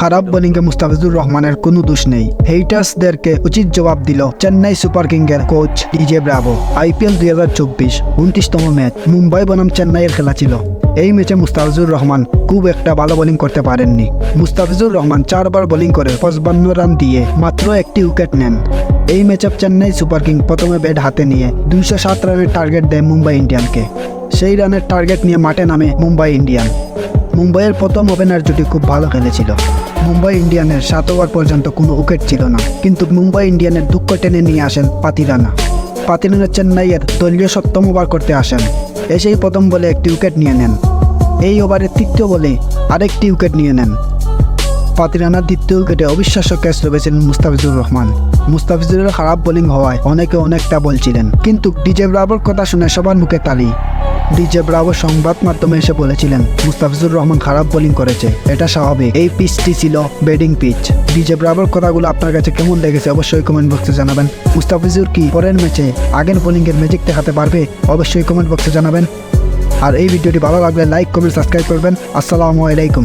খারাপ বোলিংয়ে মুস্তাফিজুর রহমানের কোনো দোষ নেই। হেইটার্সদেরকে উচিত জবাব দিল চেন্নাই সুপার কিংয়ের কোচ ডিজে ব্রাভো আইপিএল দুই হাজার চব্বিশ উনত্রিশতম ম্যাচ মুম্বাই বনাম চেন্নাইয়ের খেলা ছিল। এই ম্যাচে মুস্তাফিজুর রহমান খুব একটা ভালো বোলিং করতে পারেননি। মুস্তাফিজুর রহমান চারবার বোলিং করে পঁচপান্ন রান দিয়ে মাত্র একটি উইকেট নেন। এই ম্যাচে চেন্নাই সুপার কিং প্রথমে ব্যাট হাতে নিয়ে দুইশো সাত রানের টার্গেট দেয় মুম্বাই ইন্ডিয়ানকে সেই রানের টার্গেট নিয়ে মাঠে নামে মুম্বাই ইন্ডিয়ান মুম্বাইয়ের প্রথম ওপেনার জুটি খুব ভালো খেলেছিল। মুম্বাই ইন্ডিয়ানের সাত ওভার পর্যন্ত কোনো উইকেট ছিল না। কিন্তু মুম্বাই ইন্ডিয়ানের দুঃখ টেনে নিয়ে আসেন পাতিরানা পাতিরানা চেন্নাইয়ের দলীয় সপ্তম ওভার করতে আসেন। এসেই প্রথম বলে একটি উইকেট নিয়ে নেন। এই ওভারের তৃতীয় বলে আরেকটি উইকেট নিয়ে নেন। পাতিরানার দ্বিতীয় উইকেটে অবিশ্বাস্য ক্যাচ রয়েছিলেন মুস্তাফিজুর রহমান। মুস্তাফিজুরের খারাপ বোলিং হওয়ায় অনেকে অনেকটা বলছিলেন, কিন্তু ডিজে ব্রাভোর কথা শুনে সবার মুখে তালি। ডিজে ব্রাভো সংবাদ মাধ্যমে এসে বলেছিলেন, মুস্তাফিজুর রহমান খারাপ বোলিং করেছে, এটা স্বাভাবিক। এই পিচটি ছিল ব্যাটিং পিচ ডিজে ব্রাভোর কথাগুলো আপনার কাছে কেমন লেগেছে অবশ্যই কমেন্ট বক্সে জানাবেন। মুস্তাফিজুর কি পরের ম্যাচে আগের বোলিংয়ের ম্যাজিক দেখাতে পারবে, অবশ্যই কমেন্ট বক্সে জানাবেন। আর এই ভিডিওটি ভালো লাগলে লাইক কমেন্ট সাবস্ক্রাইব করবেন। আসসালামু আলাইকুম।